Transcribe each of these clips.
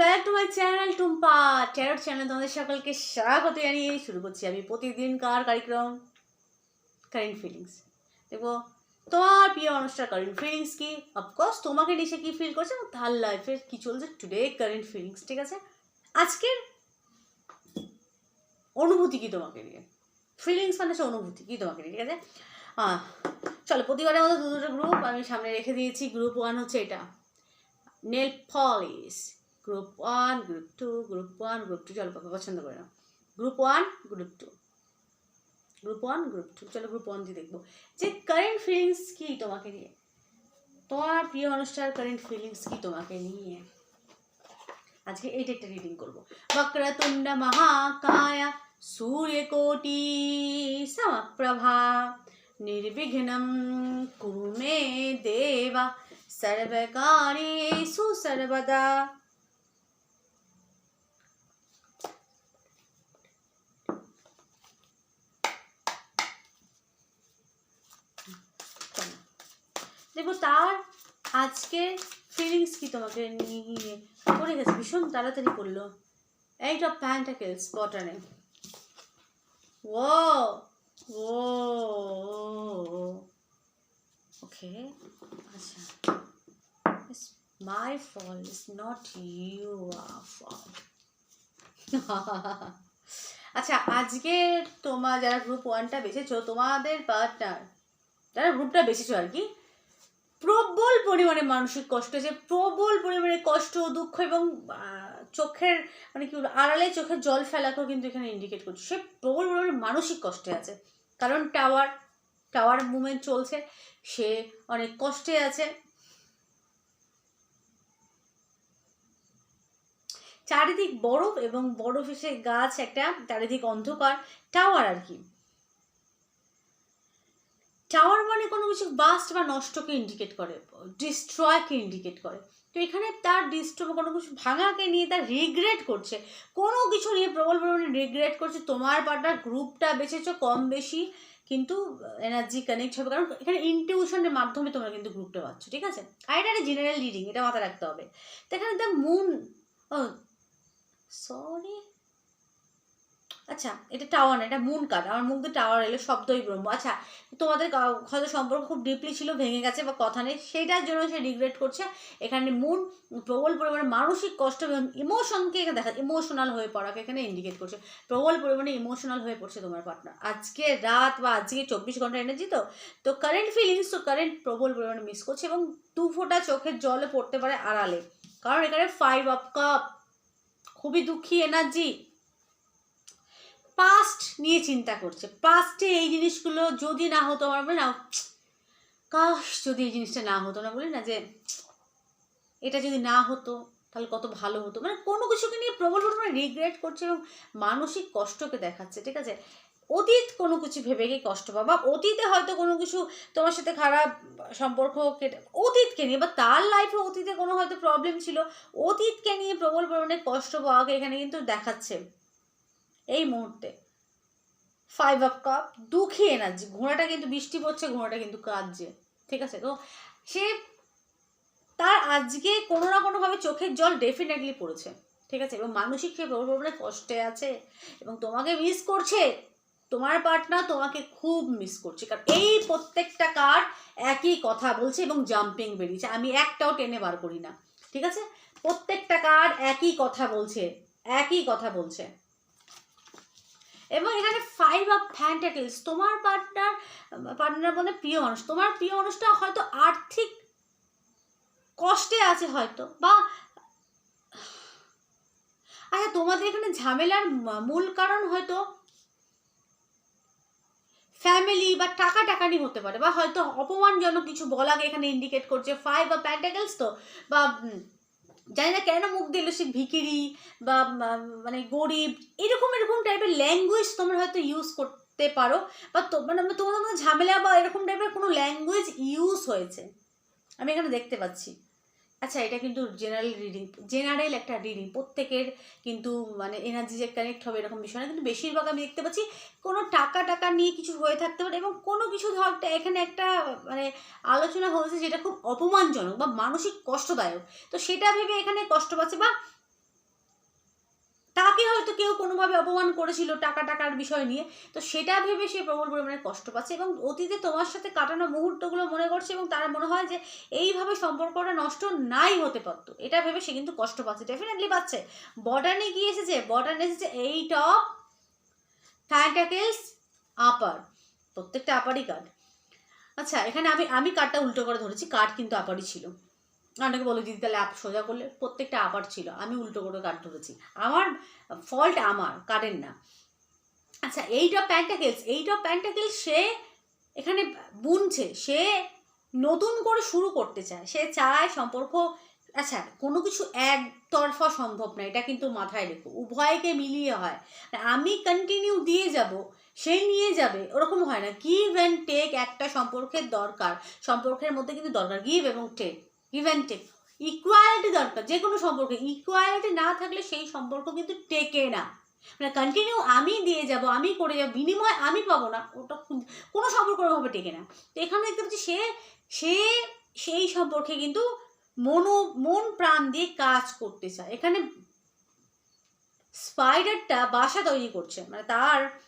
Back to my channel Tumpa tarot channel তোমাদের সকলকে স্বাগত জানিয়ে শুরু করছি আমি প্রতিদিনকার কার্যক্রম কারেন্ট ফিলিংস দেখব, তোমার প্রিয় অনুষ্ঠান কারেন্ট ফিলিংস কি? অফকোর্স তোমাকে নিশে কি ফিল করছে তার লাইফে কি চলছে টুডে কারেন্ট ফিলিংস ঠিক আছে? আজকের অনুভূতি কি তোমাকে নিয়ে? ফিলিংস মানে অনুভূতি কি তোমাকে নিয়ে, ঠিক আছে? চলো, প্রতিবারের মতো দু দুটো গ্রুপ আমি সামনে রেখে দিয়েছি। গ্রুপ ওয়ান হচ্ছে এটা nail polish group one, group two, group one, group two, চলো পছন্দ করে নাও। Group one, group two. Group one, group two, চলো গ্রুপ ওয়ান দিয়ে দেখব। যে কারেন্ট ফিলিংস কি তোমাকে নিয়ে? তোমার প্রিয় মানুষটার কারেন্ট ফিলিংস কি তোমাকে নিয়ে? আজকে এইটা একটা রিডিং করব। বক্রতুণ্ড মহাকায়া সূর্যকোটি সমপ্রভা নির্বিঘ্নম কুরু মে দেবা। সর্বকার্যেষু সর্বদা। দেখো তার আজকে ফিলিংস কি তোমাকে নিয়ে? পড়ে গেছে, ভীষণ তাড়াতাড়ি পড়ল। এইটা প্যান্টাকেলস বটনে ও ও ওকে আচ্ছা। My fault. It's not your fault. আচ্ছা আজকে তোমার যারা গ্রুপ ওয়ানটা বেছেছো, তোমাদের পার্টনার যারা গ্রুপটা বেছেছো আর কি প্রবল পরিমাণে মানসিক কষ্ট আছে প্রবল পরিমাণে কষ্ট, দুঃখ এবং চোখের মানে কি বলব, আড়ালে চোখের জল ফেলাকেও কিন্তু এখানে ইন্ডিকেট করছে। সে প্রবল পরিমাণে মানসিক কষ্টে আছে। কারণ টাওয়ার টাওয়ার মুভমেন্ট চলছে, সে অনেক কষ্টে আছে। চারিদিক বরফ এবং বরফ এসে গাছ একটা, চারিদিক অন্ধকার। টাওয়ার আর কি। টাওয়ার মানে কোনো কিছু বাস্ট বা নষ্টকে ইন্ডিকেট করে ডিস্ট্রয়কে ইন্ডিকেট করে। তো এখানে তার ডিস্ট্রয় কোনো কিছু ভাঙাকে নিয়ে তার রিগ্রেট করছে। কোনো কিছু নিয়ে প্রবল পরিমাণে রিগ্রেট করছে। তোমার পার্টনার গ্রুপটা বেছেছো কম বেশি, কিন্তু এনার্জি কানেক্ট হবে। কারণ এখানে ইনটিউশনের মাধ্যমে তোমরা কিন্তু গ্রুপটা পাচ্ছ ঠিক আছে? আর এটা একটা জেনারেল রিডিং এটা মাথায় রাখতে হবে। তো এখানে দ্য মুন সরি আচ্ছা এটা টাওয়ার না, এটা মুন কাট আমার মুখ দিয়ে টাওয়ার এলো, শব্দই ব্রহ্ম। আচ্ছা তোমাদের হয়তো সম্পর্ক খুব ডিপলি ছিল, ভেঙে গেছে বা কথা নেই, সেইটার জন্য সে রিগ্রেট করছে। এখানে মুন প্রবল পরিমাণে মানসিক কষ্ট এবং ইমোশনকে এখানে দেখা ইমোশনাল হয়ে পড়াকে এখানে ইন্ডিকেট করছে। প্রবল পরিমাণে ইমোশনাল হয়ে পড়ছে তোমার পার্টনার আজকে রাত বা আজকে চব্বিশ ঘণ্টা এনার্জি তো তো কারেন্ট ফিলিংস তো কারেন্ট প্রবল পরিমাণে মিস করছে এবং দু ফোঁটা চোখের জলে পড়তে পারে আড়ালে। কারণ এখানে ফাইভ আপ কাপ খুবই দুঃখী এনার্জি পাস্ট নিয়ে চিন্তা করছে। পাস্টে এই জিনিসগুলো যদি না হতো, আমার বলে না, কাশ, যদি এই জিনিসটা না হতো না বলি না যে, এটা যদি না হতো, তাহলে কত ভালো হতো। মানে কোনো কিছুকে নিয়ে প্রবল পরিমাণে রিগ্রেট করছে এবং মানসিক কষ্টকে দেখাচ্ছে, ঠিক আছে? অতীত কোনো কিছু ভেবে গিয়ে কষ্ট পাবা অতীতে হয়তো কোনো কিছু তোমার সাথে খারাপ সম্পর্ক কেটে, অতীতকে নিয়ে বা তার লাইফে অতীতে কোনো হয়তো প্রবলেম ছিল, অতীতকে নিয়ে প্রবল পরিমাণে কষ্ট পাওয়াকে এখানে কিন্তু দেখাচ্ছে। এই মুহূর্তে। ফাইভ আপ কাপ দুঃখী এনার্জি ঘোড়াটা কিন্তু বৃষ্টি পড়ছে, ঘোড়াটা কিন্তু কাঁদছে, ঠিক আছে? তো সে তার আজকে কোনো না কোনোভাবে চোখের জল ডেফিনেটলি পড়েছে, ঠিক আছে? এবং মানসিক সে প্রবল পরিমাণে কষ্টে আছে এবং তোমাকে মিস করছে, তোমার পার্টনার তোমাকে খুব মিস করছে। কারণ এই প্রত্যেকটা কার্ড একই কথা বলছে এবং জাম্পিং বেরিয়েছে। আমি একটাও টেনে বার করি না, ঠিক আছে? প্রত্যেকটা কার্ড একই কথা বলছে, একই কথা বলছে। এবং এখানে ফাইভ অফ ফ্যান্টাকেলস তোমার পার্টনার পার্টনার বলে প্রিয় মানুষ, তোমার প্রিয় মানুষটা হয়তো আর্থিক কষ্টে আছে হয়তো, বা আচ্ছা তোমাদের এখানে ঝামেলার মূল কারণ হয়তো ফ্যামিলি বা টাকা টাকানি হতে পারে, বা হয়তো অপমানজনক কিছু বলাকে এখানে ইন্ডিকেট করছে ফাইভ অফ প্যান্টাকেলস তো, বা জানি না কেন মুখ দিল সে ভিকিরি বা মানে গরিব, এরকম এরকম টাইপের ল্যাঙ্গুয়েজ তোমরা হয়তো ইউজ করতে পারো, বা মানে তোমাদের মধ্যে ঝামেলা বা এরকম টাইপের কোনো ল্যাঙ্গুয়েজ ইউজ হয়েছে। আমি এখানে দেখতে পাচ্ছি। আচ্ছা এটা কিন্তু জেনারেল রিডিং জেনারেল একটা রিডিং প্রত্যেকের কিন্তু মানে এনার্জি যে কানেক্ট হবে এরকম বিষয় না, কিন্তু বেশিরভাগ আমি দেখতে পাচ্ছি কোনো টাকা টাকা নিয়ে কিছু হয়ে থাকতে পারে এবং কোনো কিছু ধর এখানে একটা মানে আলোচনা হয়েছে যেটা খুব অপমানজনক বা মানসিক কষ্টদায়ক। তো সেটা ভেবে এখানে কষ্ট পাচ্ছে বা কেউ কোনোভাবে অপমান করেছিল টাকা টাকার বিষয় নিয়ে, তো সেটা ভেবে সে প্রবল পরিমাণে কষ্ট পাচ্ছে এবং অতীতে তোমার সাথে কাটানো মুহূর্তগুলো মনে করছে এবং তার মনে হয় যে এইভাবে সম্পর্কটা নষ্ট নাই হতে পারতো। এটা ভেবে সে কিন্তু কষ্ট পাচ্ছে ডেফিনেটলি পাচ্ছে। বটানে কি এসেছে? বটানে এসেছে এইট অফ ফ্যান্টাকেলস আপার প্রত্যেকটা আপারই কার্ড আচ্ছা এখানে আমি আমি কার্ডটা উল্টো করে ধরেছি কার্ড কিন্তু আপারই ছিল। অনেকে বলে, দিদি, তাহলে আপ, সোজা করলে? প্রত্যেকটা আবার ছিল। আমি উল্টো করে কার্ড ধরেছি। আমার ফল্ট আমার কার্ডের না। আচ্ছা eight of pentacles eight pentacles সে এখানে বুনছে। সে নতুন করে শুরু করতে চায়। সে চায় সম্পর্ক আচ্ছা কোনো কিছু একতরফা সম্ভব না। এটা কিন্তু মাথায় রেখো। উভয়কে মিলিয়ে হয়। আমি কন্টিনিউ দিয়ে যাব, সে নিয়ে যাবে, ওরকম হয় না। গিভ অ্যান্ড টেক একটা সম্পর্কের দরকার। সম্পর্কের মধ্যে কিন্তু দরকার। গিভ এবং টেক অ্যান্ড ইকুয়ালিটি দরকার যে কোনো সম্পর্কে ইকুয়ালিটি না থাকলে সেই সম্পর্ক কিন্তু টেকে না। মানে কন্টিনিউ আমি দিয়ে যাব, আমি করে যাব, বিনিময় আমি পাবো না, ওটা কোন- কোনো সম্পর্ক ওরকমভাবে টেকে না। তো এখানে দেখতে পাচ্ছি সে সে, সেই সম্পর্কে কিন্তু মনো, মন প্রাণ দিয়ে কাজ করতে চায়। এখানে স্পাইডারটা বাসা তৈরি করছে মানে তার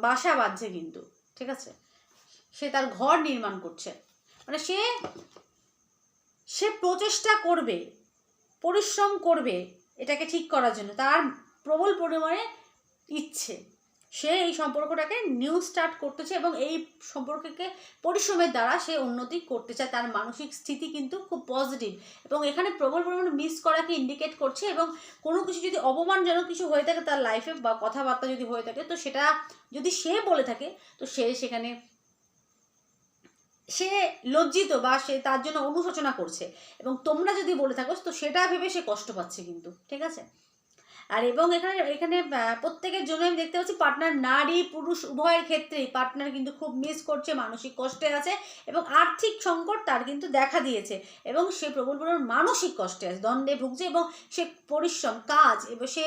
বাসা বাঁধছে কিন্তু, ঠিক আছে? সে তার ঘর নির্মাণ করছে। মানে সে সে প্রচেষ্টা করবে, পরিশ্রম করবে এটাকে ঠিক করার জন্য। তার প্রবল পরিমাণে ইচ্ছে। সে এই সম্পর্কটাকে নিউ স্টার্ট করতেছে এবং এই সম্পর্ককে পরিশ্রমের দ্বারা সে উন্নতি করতে চায়। তার মানসিক স্থিতি কিন্তু খুব পজিটিভ এবং এখানে প্রবল পরিমাণে মিস করাকে ইন্ডিকেট করছে এবং কোনো কিছু যদি অপমানজনক কিছু হয়ে থাকে তার লাইফে বা কথাবার্তা যদি হয়ে থাকে, তো সেটা যদি সে বলে থাকে, তো সে সেখানে সে লজ্জিত বা সে তার জন্য অনুশোচনা করছে। এবং তোমরা যদি বলে থাকো, তো সেটা ভেবে সে কষ্ট পাচ্ছে কিন্তু, ঠিক আছে? আর এবং এখানে এখানে প্রত্যেকের জন্য আমি দেখতে পাচ্ছি পার্টনার নারী, পুরুষ, উভয়ের ক্ষেত্রেই পার্টনার কিন্তু খুব মিস করছে, মানসিক কষ্টে আছে এবং আর্থিক সংকট তার কিন্তু দেখা দিয়েছে এবং সে প্রবল মানসিক কষ্টে আছে দ্বন্দ্বে ভুগছে এবং সে পরিশ্রম, কাজ এবং সে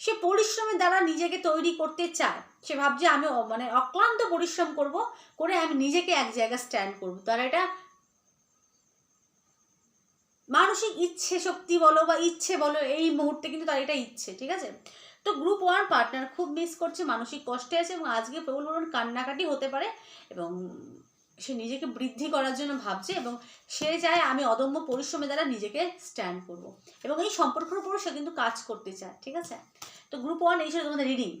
সে পরিশ্রমের দ্বারা নিজেকে তৈরি করতে চায়। সে ভাবছে, আমি মানে অক্লান্ত পরিশ্রম করব করে আমি নিজেকে এক জায়গায় স্ট্যান্ড করব। তার এটা মানসিক ইচ্ছে শক্তি বলো বা ইচ্ছে বলো, এই মুহূর্তে কিন্তু তার এটা ইচ্ছে, ঠিক আছে? তো গ্রুপ ওয়ান পার্টনার খুব মিস করছে, মানসিক কষ্টে আছে এবং আজকে প্রবল কান্নাকাটি হতে পারে এবং সে নিজেকে বৃদ্ধি করার জন্য ভাবছে এবং সে চায় আমি অদম্য পরিশ্রমের দ্বারা নিজেকে স্ট্যান্ড করব এবং এই সম্পর্কের উপরও সে কিন্তু কাজ করতে চায় ঠিক আছে তো গ্রুপ ওয়ান এই ছিল তোমাদের রিডিং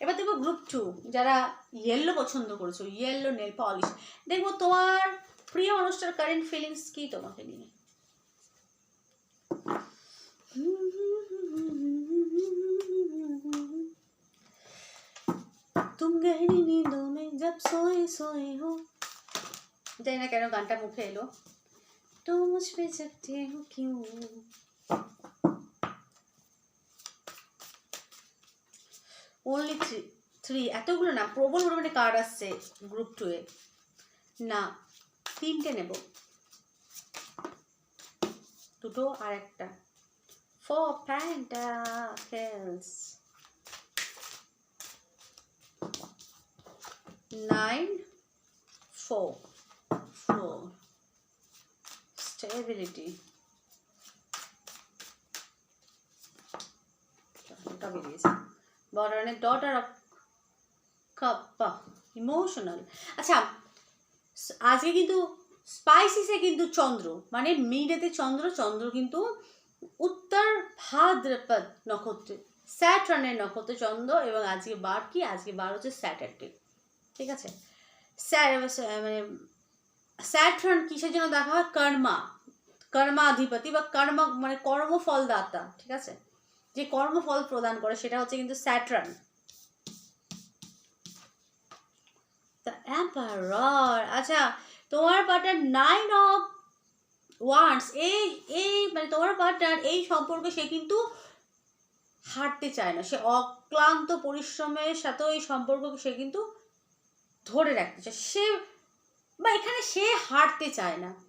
এবার দেখবো গ্রুপ টু যারা ইয়েলো পছন্দ করেছো ইয়েলো নেল পলিশ দেখবো তোমার প্রিয় মানুষটার কারেন্ট ফিলিংস কি তোমাকে নিয়ে तुम गहरी नींदों में जब सोए सोए हो জানি না কেন গানটা মুখে এলো। তো মুঝপে চকতে হো কিউ। ওনলি থ্রি থ্রি এতগুলো না, প্রবল পরিমাণে কার্ড আসছে গ্রুপ টু এ। না, তিনটে নেব। দুটো আর একটা। Four pentacles nine four four stability. ওটা বেরিয়েছে বর্ডারের ডটার অফ কাপ্পা ইমোশনাল আচ্ছা আজকে কিন্তু স্পাইসিসে কিন্তু চন্দ্র। মানে মিডেতে চন্দ্র চন্দ্র কিন্তু উত্তর ভাদ্রপদ নক্ষত্রে স্যাটরানের নক্ষত্র চন্দ্র এবং আজকে বার কি? আজকে বার হচ্ছে স্যাটারডে ঠিক আছে? স্যা- স্যা- মানে স্যাট্রন কিসের জন্য দেখা হয়? কর্মা। কর্মাধিপতি বা কর্ম মানে কর্মফল দাতা ঠিক আছে? যে কর্মফল প্রদান করে, সেটা হচ্ছে কিন্তু স্যাট্রন দ্য এম্পারর আচ্ছা তোমার পার্টনার নাইন অফ ওয়ান্স এই এই মানে তোমার পার্টনার, এই সম্পর্কে সে কিন্তু হাঁটতে চায় না। সে অক্লান্ত পরিশ্রমের সাথেও এই সম্পর্ককে সে কিন্তু ধরে রাখতে চায়। সে বা এখানে সে হারতে চায় না।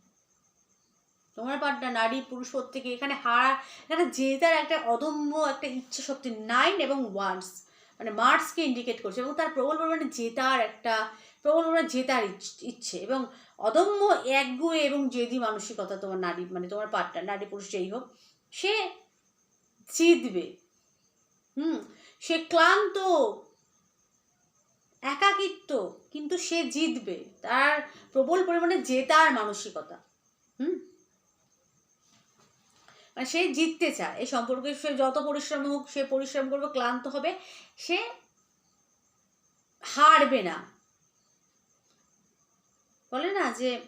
তোমার পার্টনার নারী পুরুষ প্রত্যেকে এখানে হারা, এখানে জেতার একটা অদম্য একটা ইচ্ছে শক্তি নাইন এবং ওয়ান্স মানে মার্সকে ইন্ডিকেট করছে এবং তার প্রবল পরিমাণে জেতার একটা, প্রবল পরিমাণে জেতার ইচ- ইচ্ছে এবং অদম্য একগুয়ে এবং জেদি মানসিকতা তোমার নারী মানে তোমার পার্টনার নারী পুরুষ যেই হোক, সে জিতবে। হুম, সে ক্লান্ত একাকিত্ব, কিন্তু সে জিতবে। তার প্রবল পরিমাণে জেতার মানসিকতা। হুম? মানে সে জিততে চায়। এই সম্পর্কে সে যত পরিশ্রম হোক, সে পরিশ্রম করবে, ক্লান্ত হবে, সে হারবে না। বলে না যে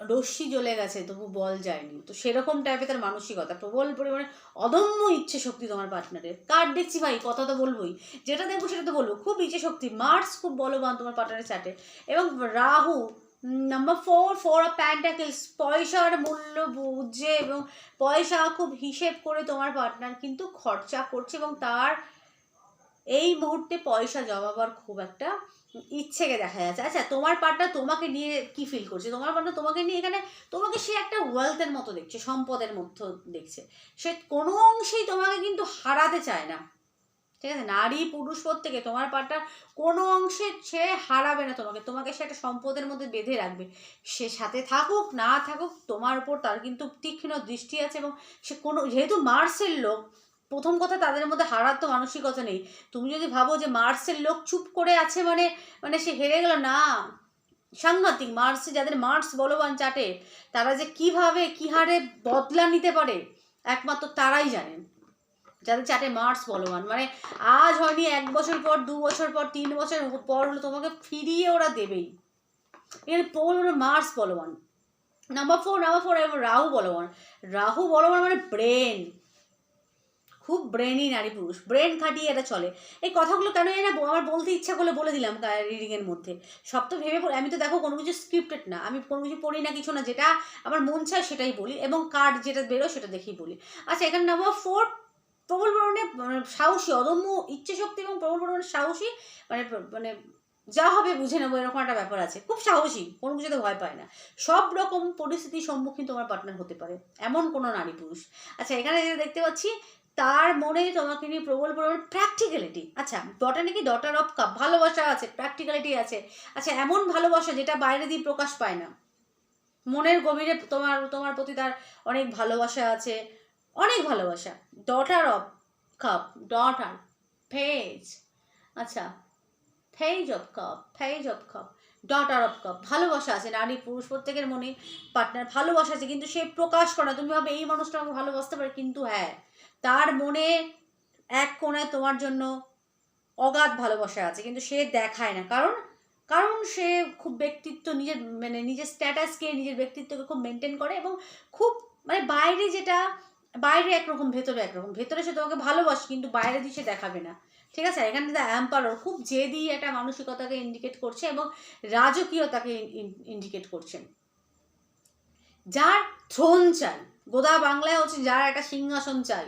রশ্মি জ্বলে গেছে, তবু বল যায়নি। তো সেরকম টাইপের তার মানসিকতা, প্রবল পরিমাণে অদম্য ইচ্ছে শক্তি তোমার পার্টনারের কার দেখছি ভাই? কথা তো বলবোই। যেটা দেখব সেটা তো বলব। খুব ইচ্ছে শক্তি মার্স খুব বলবান তোমার পার্টনারের চাটে এবং Rahu number four four of pentacles পয়সার মূল্য বুঝে এবং পয়সা খুব হিসেব করে তোমার পার্টনার কিন্তু খরচা করছে এবং তার এই মুহূর্তে পয়সা জমাবার খুব একটা ইচ্ছেকে দেখা যাচ্ছে। আচ্ছা তোমার পার্টনার তোমাকে নিয়ে কি ফিল করছে? তোমার পার্টনার তোমাকে নিয়ে এখানে, তোমাকে সে একটা ওয়েলথের মতো দেখছে, সম্পদের মতো দেখছে। সে কোনো অংশেই তোমাকে কিন্তু হারাতে চায় না। ঠিক আছে? নারী, পুরুষ থেকে তোমার পার্টনার কোনো অংশে সে হারাবে না তোমাকে। তোমাকে সে একটা সম্পদের মধ্যে বেঁধে রাখবে। সে সাথে থাকুক, না থাকুক, তোমার উপর তার কিন্তু তীক্ষ্ণ দৃষ্টি আছে এবং সে কোনো, যেহেতু মার্সের লোক প্রথম কথা, তাদের মধ্যে হারার তো মানসিকতা নেই। তুমি যদি ভাবো যে মার্সের লোক চুপ করে আছে মানে মানে সে হেরে গেল, না। সাংঘাতিক, মার্সে যাদের মার্স বলবান চাটে, তারা যে কীভাবে, কি হারে বদলা নিতে পারে, একমাত্র তারাই জানেন যাদের চাটে মার্স বলবান মানে আজ হয়নি এক বছর পর, দু বছর পর, তিন বছর পর হলো তোমাকে ফিরিয়ে ওরা দেবেই। এখানে পোল হলো মার্স বলবান। Number four number four Rahu বলবান। রাহু বলবান মানে ব্রেন খুব ব্রেনই নারী পুরুষ ব্রেন খাটিয়ে এটা চলে। এই কথাগুলো কেন না আমার বলতে ইচ্ছা করলে বলে দিলাম রিডিংয়ের মধ্যে। সব তো ভেবে পড়ি আমি তো দেখো কোনো কিছু স্ক্রিপ্টেড না। আমি কোনো কিছু পড়ি না কিছু না, যেটা আমার মন চায় সেটাই বলি এবং কার্ড যেটা বেরোয় সেটা দেখেই বলি। আচ্ছা এখানে নাম্বার ফোর প্রবল পরিমাণে মানে সাহসী, অদম্য ইচ্ছে শক্তি এবং প্রবল পরিমাণে সাহসী মানে মানে যা হবে বুঝে নেব, এরকম একটা ব্যাপার আছে। খুব সাহসী, কোনো কিছুতে ভয় পায় না। সব রকম পরিস্থিতির সম্মুখীন তোমার পার্টনার হতে পারে, এমন কোনো নারী পুরুষ। আচ্ছা এখানে যেটা দেখতে পাচ্ছি তার মনে তোমাকে নিয়ে প্রবল প্রবল প্র্যাকটিক্যালিটি আচ্ছা ডটার নাকি ডটার অফ কাপ ভালোবাসা আছে প্র্যাকটিক্যালিটি আছে। আচ্ছা এমন ভালোবাসা যেটা বাইরে দিয়ে প্রকাশ পায় না। মনের গভীরে তোমার তোমার প্রতি তার অনেক ভালোবাসা আছে। অনেক ভালোবাসা। Daughter of cup daughter page আচ্ছা page of cup page of cup daughter of cup ভালোবাসা আছে, নারী, পুরুষ, প্রত্যেকের মনে পার্টনার ভালোবাসা আছে, কিন্তু সে প্রকাশ করে না। তুমি ভাবে এই মানুষটা আমাকে ভালোবাসতে পারে, কিন্তু হ্যাঁ তার মনে এক কোণায় তোমার জন্য অগাধ ভালোবাসা আছে, কিন্তু সে দেখায় না। কারণ কারণ সে খুব ব্যক্তিত্ব নিজের মানে নিজের স্ট্যাটাসকে নিজের ব্যক্তিত্বকে খুব মেনটেন করে এবং খুব মানে বাইরে যেটা, বাইরে একরকম, ভেতরে একরকম। ভেতরে সে তোমাকে ভালোবাসে, কিন্তু বাইরে দিয়ে সে দেখাবে না। ঠিক আছে? এখানে দ্য অ্যাম্পারর খুব জেদি একটা মানসিকতাকে ইন্ডিকেট করছে এবং রাজকীয়তাকে ইন্ডিকেট করছেন যার থ্রোন চাই। গোদা বাংলায় হচ্ছে যার একটা সিংহাসন চাই।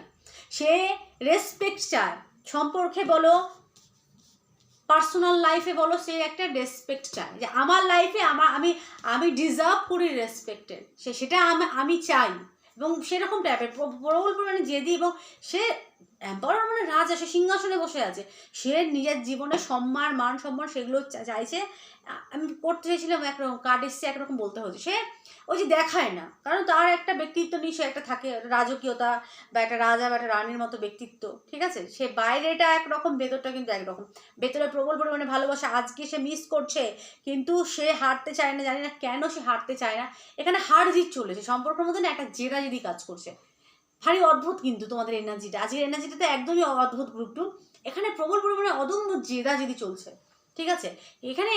সে রেসপেক্ট চায়। সম্পর্কে বলো পার্সোনাল লাইফে বলো, সে একটা রেসপেক্ট চায়। যে আমার লাইফে আমার আমি আমি ডিজার্ভ করি রেসপেক্টের সে সেটা আমি আমি চাই। এবং সেরকম টাইপের প্রবল পরিমাণে জেদি এবং সে এম্পায়ার রাজা সে সিংহাসনে বসে আছে। সে নিজের জীবনে সম্মান, মান, সম্মান সেগুলো চাইছে। আমি করতে চাইছিলাম একরকম কার্ড এসছে একরকম বলতে হচ্ছে সে ওই যে দেখায় না, কারণ তার একটা ব্যক্তিত্ব নিয়ে সে একটা থাকে রাজকীয়তা বা একটা রাজা বা একটা রানীর মতো ব্যক্তিত্ব, ঠিক আছে? সে বাইরেটা একরকম, ভেতরটা কিন্তু একরকম। ভেতরে প্রবল পরিমাণে ভালোবাসা, আজকে সে মিস করছে, কিন্তু সে হারতে চায় না, জানি না কেন সে হারতে চায় না। এখানে হার জিত চলেছে, সম্পর্কের মধ্যে না একটা জেরা যদি কাজ করছে। ভারী অদ্ভুত কিন্তু তোমাদের এনার্জিটা। আজকের এনার্জিটা তো একদমই অদ্ভুত গ্রুপ টু এখানে প্রবল পরিমাণে অদম্য জেদা যদি চলছে, ঠিক আছে? এখানে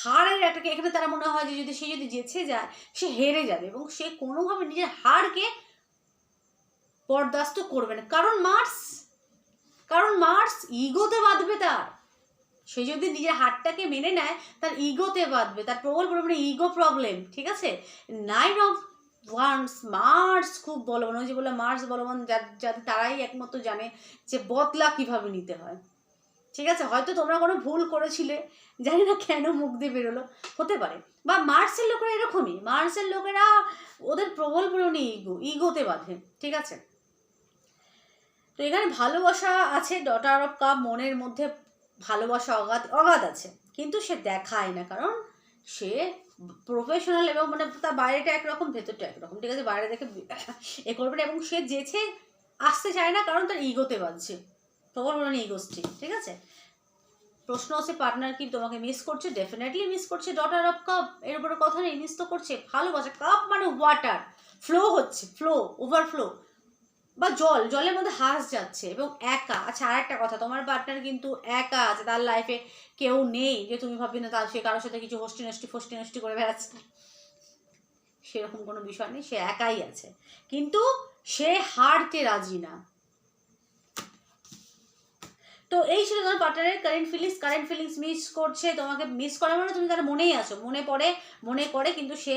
হারের একটা এখানে তারা মনে হয় যে যদি সে যদি জেছে যায়, সে হেরে যাবে এবং সে কোনোভাবে নিজের হারকে বরদাস্ত করবে না। কারণ মার্স কারণ মার্স ইগোতে বাঁধবে তার। সে যদি নিজের হারটাকে মেনে নেয়, তার ইগোতে বাঁধবে, তার প্রবল পরিমাণে ইগো প্রবলেম, ঠিক আছে? নাইন অফ ওয়ান্স মার্স খুব বলবান ওই যে বলে মার্স বলবান যাদের তারাই একমাত্র জানে যে বদলা কীভাবে নিতে হয়। ঠিক আছে? হয়তো তোমরা কোনো ভুল করেছিলে, জানি না কেন মুখ দিয়ে বেরোলো, হতে পারে। বা মার্সের লোকেরা এরকমই মার্সের লোকেরা ওদের প্রবল পরিমাণে ইগো ইগোতে বাঁধে, ঠিক আছে? তো এখানে ভালোবাসা আছে ডটার অফ কাপ মনের মধ্যে ভালোবাসা অগাধ অগাধ আছে। কিন্তু সে দেখায় না, কারণ সে প্রফেশনাল এবং মানে তার বাইরেটা একরকম, ভেতরটা একরকম, ঠিক আছে? বাইরে দেখে এ করবে এবং সে যেছে, আসতে চায় না কারণ তার ইগোতে বাজছে প্রবল বলেন ইগোস্টি ঠিক আছে? প্রশ্ন আছে পার্টনার কি তোমাকে মিস করছে? ডেফিনেটলি মিস করছে। ডটার অফ কাপ এর উপরে কথা নেই মিস তো করছে। ভালোবাসে কাপ মানে ওয়াটার ফ্লো হচ্ছে ফ্লো ওভারফ্লো বা জল, জলের মধ্যে হাঁস যাচ্ছে এবং একা। আচ্ছা আর একটা কথা, তোমার পার্টনার কিন্তু একা আছে, তার লাইফে কেউ নেই যে তুমি ভাববে না তার সে কারোর সাথে কিছু হোস্টি নষ্টি ফোস্টি নষ্টি করে বেড়াচ্ছে। সেরকম কোনো বিষয় নেই, সে একাই আছে। কিন্তু সে হারতে রাজি না। তো এই ছিল তোমার পার্টনারের current feelings current feelings miss করছে, তোমাকে মিস করার মানে তুমি তার মনেই আছো। মনে পড়ে, মনে করে, কিন্তু সে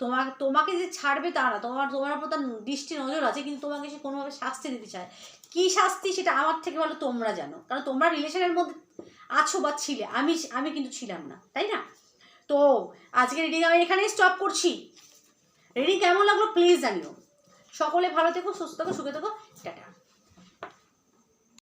তোমাকে তোমাকে যে ছাড়বে তা না তোমার তোমার উপর তার দৃষ্টি নজর আছে, কিন্তু তোমাকে সে কোনোভাবে শাস্তি দিতে চায়। কী শাস্তি সেটা আমার থেকে ভালো তোমরা জানো। কারণ তোমরা রিলেশনের মধ্যে আছো বা ছিলে, আমি আমি কিন্তু ছিলাম না, তাই না? তো আজকে রিডিং আমি এখানেই স্টপ করছি। রিডিং কেমন লাগল প্লিজ জানিও। সকলে ভালো থেকো, সুস্থ থেকো, সুখে থেকো। টাটা।